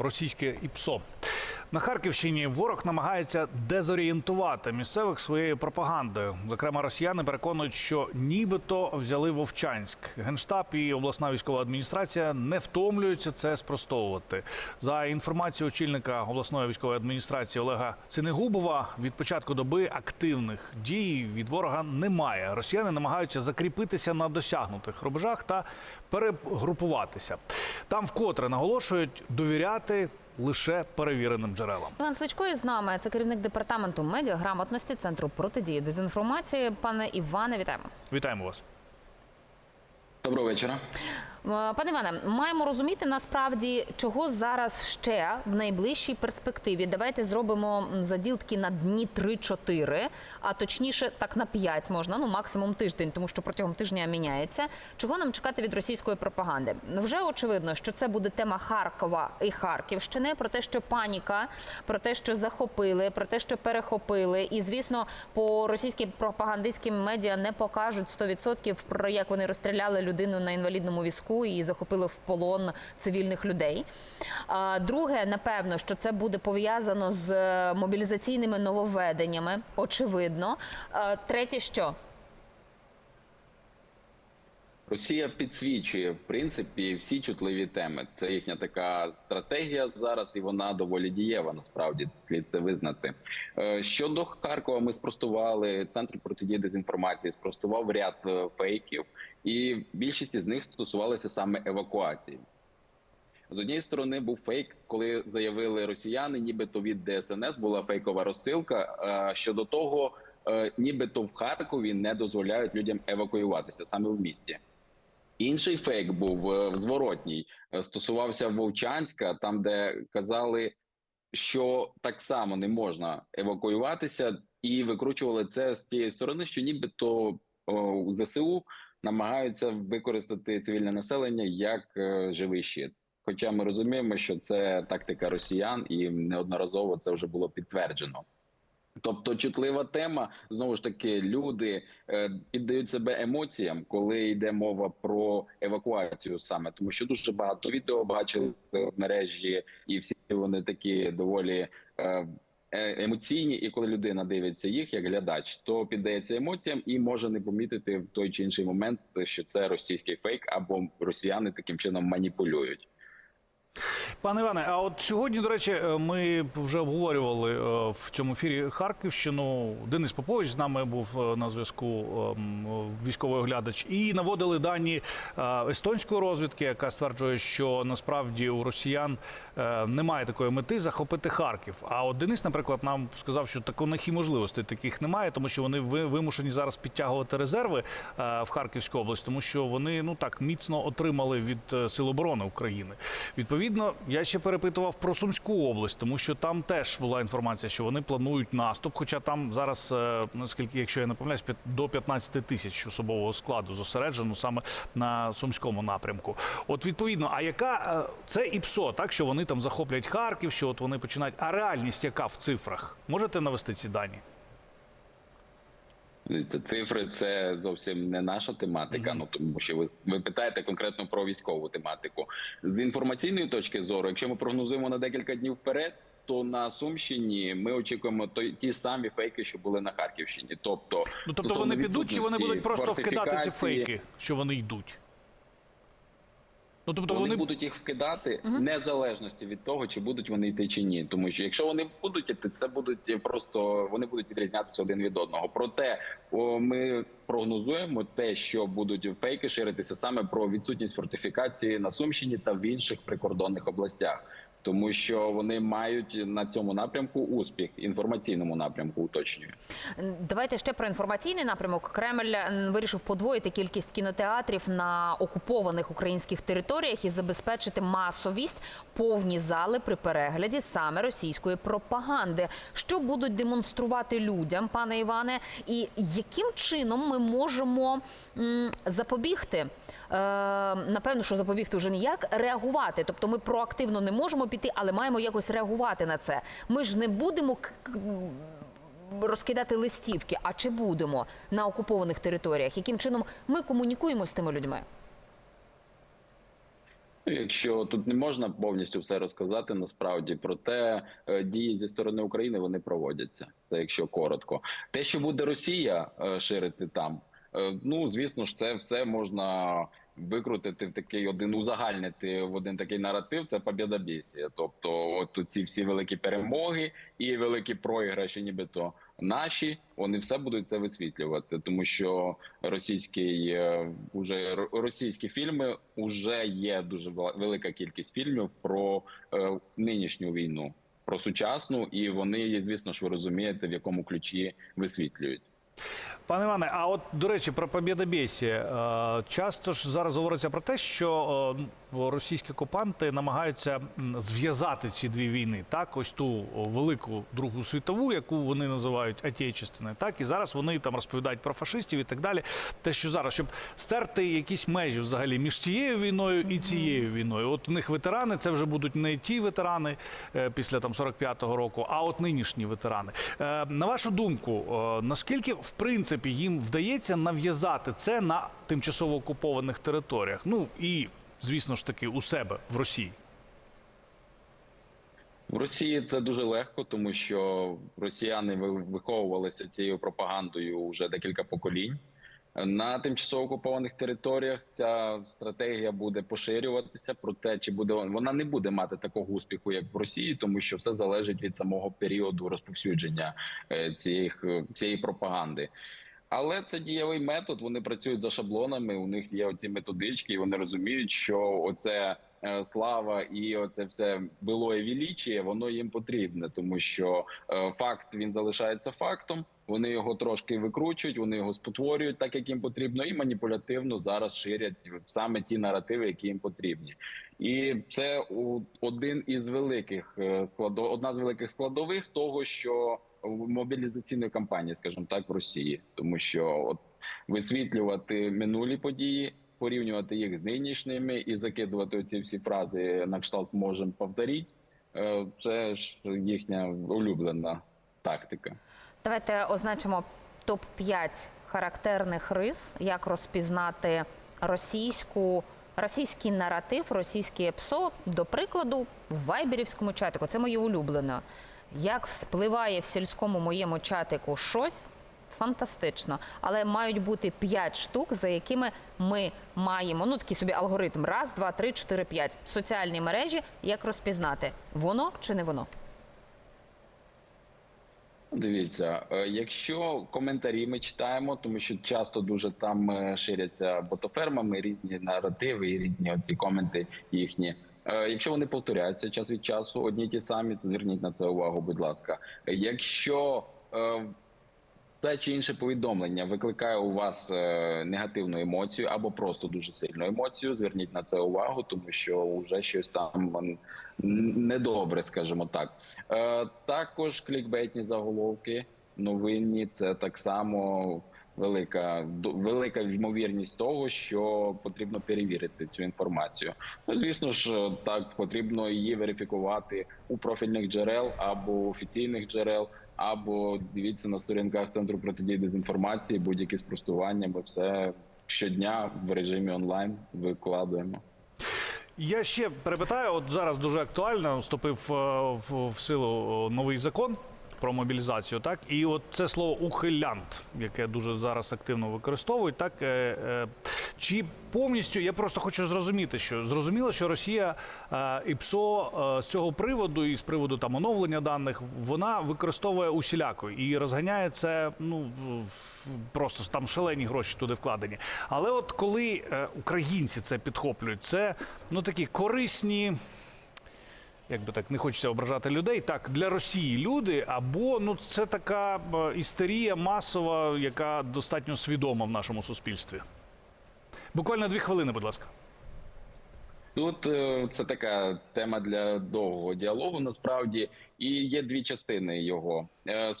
російське ІПСО. На Харківщині ворог намагається дезорієнтувати місцевих своєю пропагандою. Зокрема, росіяни переконують, що нібито взяли Вовчанськ. Генштаб і обласна військова адміністрація не втомлюються це спростовувати. За інформацією очільника обласної військової адміністрації Олега Синегубова, від початку доби активних дій від ворога немає. Росіяни намагаються закріпитися на досягнутих рубежах та перегрупуватися. Там вкотре наголошують довіряти лише перевіреним джерелам. Іван Сличко із нами. Це керівник департаменту медіаграмотності Центру протидії дезінформації. Пане Іване, вітаємо. Вітаємо вас. Доброго вечора. Е, Пане Іване, маємо розуміти насправді, чого зараз ще в найближчій перспективі. Давайте зробимо заділки на дні 3-4, а точніше так на 5 можна, ну максимум тиждень, тому що протягом тижня міняється. Чого нам чекати від російської пропаганди? Вже очевидно, що це буде тема Харкова і Харківщини, про те, що паніка, про те, що захопили, про те, що перехопили. І звісно, по російським пропагандистським медіа не покажуть 100% про як вони розстріляли людину на інвалідному візку і захопили в полон цивільних людей. Друге, напевно, що це буде пов'язано з е, мобілізаційними нововведеннями, очевидно. Третє, що Росія підсвічує в принципі всі чутливі теми. Це їхня така стратегія зараз, і вона доволі дієва. Насправді слід це визнати. Е, Щодо Харкова, ми спростували центр протидії дезінформації, спростував ряд е, фейків, і більшість із них стосувалися саме евакуації. З однієї сторони був фейк, коли заявили росіяни, нібито від ДСНС була фейкова розсилка е, щодо того, нібито в Харкові не дозволяють людям евакуюватися саме в місті. Інший фейк був е, зворотній, е, стосувався Вовчанська, там де казали, що так само не можна евакуюватися, і викручували це з тієї сторони, що нібито ЗСУ намагаються використати цивільне населення як е, живий щит. Хоча ми розуміємо, що це тактика росіян, і неодноразово це вже було підтверджено. Тобто чутлива тема знову ж таки люди е, піддають себе емоціям, коли йде мова про евакуацію саме, тому що дуже багато відео бачили в мережі, і всі вони такі доволі е, е, емоційні. І коли людина дивиться їх як глядач, то піддається емоціям і може не помітити в той чи інший момент, що це російський фейк або росіяни таким чином маніпулюють. Пане Іване, а от сьогодні, до речі, е, ми вже обговорювали е, в цьому ефірі Харківщину. Денис Попович з нами був е, на зв'язку ем, військовий оглядач, і наводили дані естонської розвідки, яка стверджує, що насправді у росіян немає такої мети захопити Харків. А от Денис, наприклад, нам сказав, що таких і можливостей таких немає, тому що вони ви- вимушені зараз підтягувати резерви в Харківську область, тому що вони ну так міцно отримали від Сил оборони України. Відповідно, я ще перепитував про Сумську область, тому що там теж була інформація, що вони планують наступ. Хоча там зараз, е, наскільки, якщо я не помиляюсь, до 15 тисяч особового складу зосереджено саме на сумському напрямку. От відповідно, а яка е, це ІПСО, так що вони там захоплять Харків, що от вони починають. А реальність яка в цифрах? Можете навести ці дані? Цифри, це зовсім не наша тематика. Ну тому що ви, ви питаєте конкретно про військову тематику. З інформаційної точки зору, якщо ми прогнозуємо на декілька днів вперед, то на Сумщині ми очікуємо той ті самі фейки, що були на Харківщині. Тобто, Ну тобто вони підуть, чи вони будуть просто вкидати ці фейки, що вони йдуть? Ну тобто Вони, вони будуть їх вкидати незалежності від того, чи будуть вони йти чи ні. Тому що якщо вони будуть йти, це будуть просто вони будуть відрізнятися один від одного. Проте о, ми прогнозуємо те, що будуть фейки ширитися саме про відсутність фортифікації на Сумщині та в інших прикордонних областях. Тому що вони мають на цьому напрямку успіх інформаційному напрямку, уточнюю. Давайте ще про інформаційний напрямок. Кремль вирішив подвоїти кількість кінотеатрів на окупованих українських територіях і забезпечити масовість повні зали при перегляді саме російської пропаганди. Що будуть демонструвати людям, пане Іване, і яким чином ми можемо запобігти? Е, напевно, що запобігти вже ніяк, реагувати. Тобто ми проактивно не можемо піти, але маємо якось реагувати на це. Ми ж не будемо розкидати листівки, а чи будемо на окупованих територіях? Яким чином ми комунікуємо з тими людьми? Якщо тут не можна повністю все розказати, насправді проте е, дії зі сторони України вони проводяться. Це якщо коротко, те, що буде Росія е, ширити там, е, ну звісно ж, це все можна викрутити в такий один узагальнити в один такий наратив. Це побєдобєсія. Тобто, от ці всі великі перемоги і великі проіграші, нібито наші, вони все будуть це висвітлювати, тому що російський е, уже ро- російські фільми вже є дуже велика кількість фільмів про е, нинішню війну, про сучасну, і вони звісно ж, ви розумієте, в якому ключі висвітлюють. Пане Іване, а от до речі, про побєдобєсіє. Е, Часто ж зараз говориться про те, що е, російські окупанти намагаються зв'язати ці дві війни. Так, ось ту велику Другу світову, яку вони називають Отечественною, так і зараз вони там розповідають про фашистів і так далі. Те, що зараз, щоб стерти якісь межі взагалі між тією війною і цією війною. От в них ветерани, це вже будуть не ті ветерани е, після там 45-го року, а от нинішні ветерани. Е, На вашу думку, наскільки в принципі їм вдається нав'язати це на тимчасово окупованих територіях? Ну і звісно ж таки у себе в Росії. В Росії це дуже легко, тому що росіяни ви- виховувалися цією пропагандою вже декілька поколінь. На тимчасово окупованих територіях ця стратегія буде поширюватися. Проте чи буде вона не буде мати такого успіху, як в Росії, тому що все залежить від самого періоду розповсюдження е, цієї, цієї пропаганди. Але це дієвий метод. Вони працюють за шаблонами. У них є оці методички, і вони розуміють, що оце е, слава і оце все було і величіє, воно їм потрібне, тому що е, факт він залишається фактом. Вони його трошки викручують, вони його спотворюють так, як їм потрібно, і маніпулятивно зараз ширять саме ті наративи, які їм потрібні. І це один із великих е, складов, одна з великих складових того, що мобілізаційної кампанії, скажімо так, в Росії, тому що от висвітлювати минулі події, порівнювати їх з нинішніми і закидувати оці всі фрази на кшталт можемо повторити. е, Це ж їхня улюблена тактика. Давайте означимо топ 5 характерних рис, як розпізнати російську. Російський наратив, російське епсо, до прикладу, в вайберівському чатику. Це моє улюблене. Як вспливає в сільському моєму чатику щось фантастично, але мають бути 5 штук, за якими ми маємо ну такий собі алгоритм: раз, два, три, чотири, п'ять. Соціальні мережі. Як розпізнати, воно чи не воно? Дивіться, е, якщо коментарі ми читаємо, тому що часто дуже там е, ширяться ботофермами різні наративи і різні оці коменти їхні. Е, Якщо вони повторяються час від часу, одні ті самі, зверніть на це увагу, будь ласка. Якщо е, те чи інше повідомлення викликає у вас е, негативну емоцію або просто дуже сильну емоцію, зверніть на це увагу, тому що вже щось там недобре, скажімо так. Також клікбейтні заголовки, новинні це так само велика велика ймовірність того, що потрібно перевірити цю інформацію. Ну, звісно ж, так потрібно її верифікувати у профільних джерел або офіційних джерел. Або дивіться на сторінках центру протидії дезінформації, будь-які спростування. Ми все щодня в режимі онлайн викладуємо. Я ще перепитаю, от зараз дуже актуально вступив е, в, силу новий закон про мобілізацію, так і от це слово ухилянт, яке дуже зараз активно використовують. Так е, е, чи повністю я просто хочу зрозуміти, що зрозуміло, що Росія е, і ПСО е, з цього приводу і з приводу там оновлення даних вона використовує усіляко і розганяє це. Ну просто там шалені гроші туди вкладені. Але от коли е, українці це підхоплюють, це ну такі корисні. Як би так не хочеться ображати людей, так для Росії люди, або ну це така е, істерія масова, яка достатньо свідома в нашому суспільстві. Буквально дві хвилини, будь ласка. Тут е, це така тема для довгого діалогу. Насправді, і є дві частини його. Е,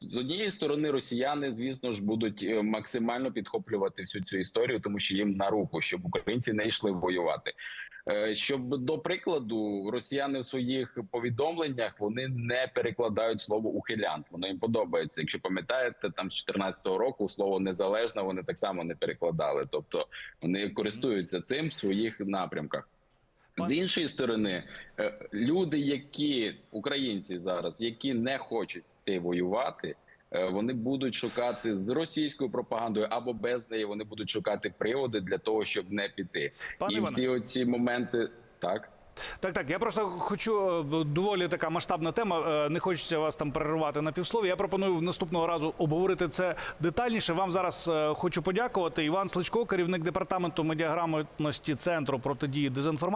з- однієї сторони, росіяни, звісно ж, будуть максимально підхоплювати всю цю історію, тому що їм на руку, щоб українці не йшли воювати. Е, Щоб до прикладу, росіяни в своїх повідомленнях вони не перекладають слово ухилянт. Воно їм подобається. Якщо пам'ятаєте, там з 14 року слово незалежна вони так само не перекладали. Тобто вони користуються цим в своїх напрямках. З іншої сторони, е, люди, які українці зараз, які не хочуть йти воювати, вони будуть шукати з російською пропагандою або без неї. Вони будуть шукати приводи для того, щоб не піти. Пане І Іване. всі оці моменти так. Так, так. Я просто хочу е, доволі така масштабна тема. е, Не хочеться вас там переривати на півслові. Я пропоную наступного разу обговорити це детальніше. Вам зараз е, хочу подякувати. Іван Сличко, керівник департаменту медіаграмотності центру протидії дезінформації.